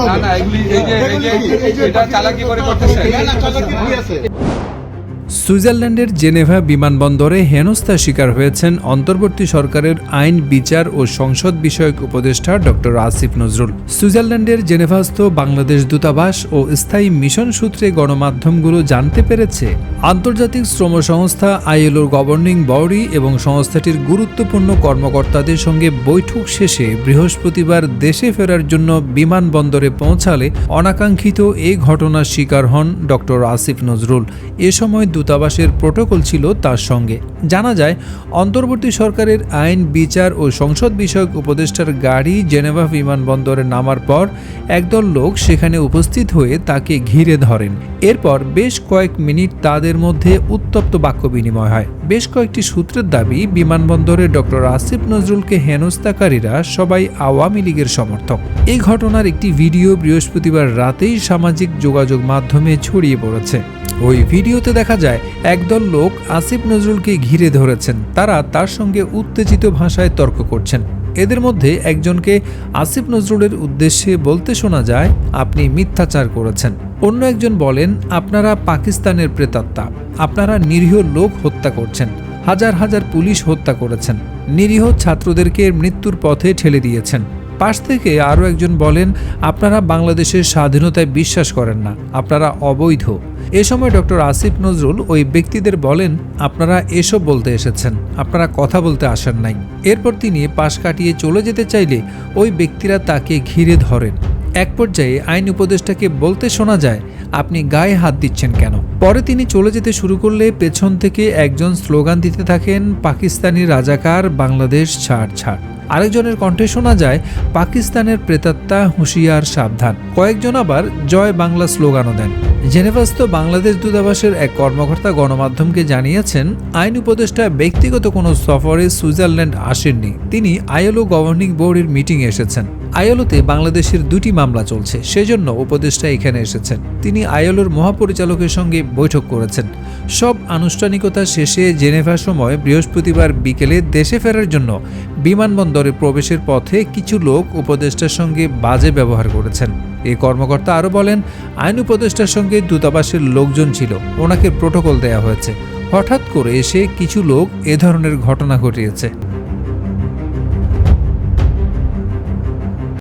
না না এগুলি এই যে এই যে এটা চালাকি করে করতেছে। না, না, চালাকি কি আছে? সুইজারল্যান্ডের জেনেভা বিমানবন্দরে হেনস্থার শিকার হয়েছেন অন্তর্বর্তী সরকারের আইন, বিচার ও সংসদ বিষয়ক উপদেষ্টা ডক্টর আসিফ নজরুল। সুইজারল্যান্ডের জেনেভাস্থ বাংলাদেশ দূতাবাস ও স্থায়ী মিশন সূত্রে গণমাধ্যমগুলো জানতে পেরেছে, আন্তর্জাতিক শ্রম সংস্থা আইএলওর গভর্নিং বডি এবং সংস্থাটির গুরুত্বপূর্ণ কর্মকর্তাদের সঙ্গে বৈঠক শেষে বৃহস্পতিবার দেশে ফেরার জন্য বিমানবন্দরে পৌঁছালে অনাকাঙ্ক্ষিত এ ঘটনার শিকার হন ডক্টর আসিফ নজরুল। এ সময় দূতাবাসের প্রোটোকল ছিল তার সঙ্গে। জানা যায়, অন্তর্বর্তী সরকারের আইন, বিচার ও সংসদ বিষয়ক উপদেষ্টার গাড়ি জেনেভা বিমানবন্দরে নামার পর একদল লোক সেখানে উপস্থিত হয়ে তাকে ঘিরে ধরেন। এরপর বেশ কয়েক মিনিট তাদের মধ্যে উত্তপ্ত বাক্য বিনিময় হয়। বেশ কয়েকটি সূত্রের দাবি, বিমানবন্দরে ডক্টর আসিফ নজরুলকে হেনস্থাকারীরা সবাই আওয়ামী লীগের সমর্থক। এই ঘটনার একটি ভিডিও বৃহস্পতিবার রাতেই সামাজিক যোগাযোগ মাধ্যমে ছড়িয়ে পড়েছে। ওই ভিডিওতে দেখা যায়, একদল লোক আসিফ নজরুলকে ঘিরে ধরেছেন। তারা তার সঙ্গে উত্তেজিত ভাষায় তর্ক করছেন। এদের মধ্যে একজনকে আসিফ নজরুলের উদ্দেশ্যে বলতে শোনা যায়, আপনি মিথ্যাচার করেছেন। অন্য একজন বলেন, আপনারা পাকিস্তানের প্রেতাত্মা। আপনারা নিরীহ লোক হত্যা করছেন। হাজার হাজার পুলিশ হত্যা করেছেন। নিরীহ ছাত্রদেরকে মৃত্যুর পথে ঠেলে দিয়েছেন। পাশ থেকে আরও একজন বলেন, আপনারা বাংলাদেশের স্বাধীনতায় বিশ্বাস করেন না, আপনারা অবৈধ। এ সময় ডক্টর আসিফ নজরুল ওই ব্যক্তিদের বলেন, আপনারা এসব বলতে এসেছেন, আপনারা কথা বলতে আসেন নাই। এরপর তিনি পাশ কাটিয়ে চলে যেতে চাইলে ওই ব্যক্তিরা তাকে ঘিরে ধরেন। এক পর্যায়ে আইন উপদেষ্টাকে বলতে শোনা যায়, আপনি গায়ে হাত দিচ্ছেন কেন? পরে তিনি চলে যেতে শুরু করলে পেছন থেকে একজন স্লোগান দিতে থাকেন, পাকিস্তানি রাজাকার, বাংলাদেশ ছাড় ছাড়। আরেকজনের কণ্ঠে শোনা যায়, পাকিস্তানের প্রেতাত্মা হুঁশিয়ার সাবধান। কয়েকজন আবার জয় বাংলা স্লোগানও দেন। জেনেভাস্থ বাংলাদেশ দূতাবাসের এক কর্মকর্তা গণমাধ্যমকে জানিয়েছেন, আইন উপদেষ্টা ব্যক্তিগত কোনো সফরে সুইজারল্যান্ড আসেননি। তিনি আইএলও গভর্নিং বোর্ডের মিটিংয়ে এসেছেন। আইএলওতে বাংলাদেশের দুটি মামলা চলছে। সেজন্য উপদেষ্টা এখানে এসেছেন। তিনি আইএলওর মহাপরিচালকের সঙ্গে বৈঠক করেছেন। সব আনুষ্ঠানিকতা শেষে জেনেভা সময় বৃহস্পতিবার বিকেলে দেশে ফেরার জন্য বিমানবন্দরে প্রবেশের পথে কিছু লোক উপদেষ্টার সঙ্গে বাজে ব্যবহার করেছেন। এই কর্মকর্তা আরও বলেন, আইন উপদেষ্টার সঙ্গে দূতাবাসের লোকজন ছিল, ওনাকে প্রোটোকল দেয়া হয়েছে। হঠাৎ করে এসে কিছু লোক এ ধরনের ঘটনা ঘটিয়েছে।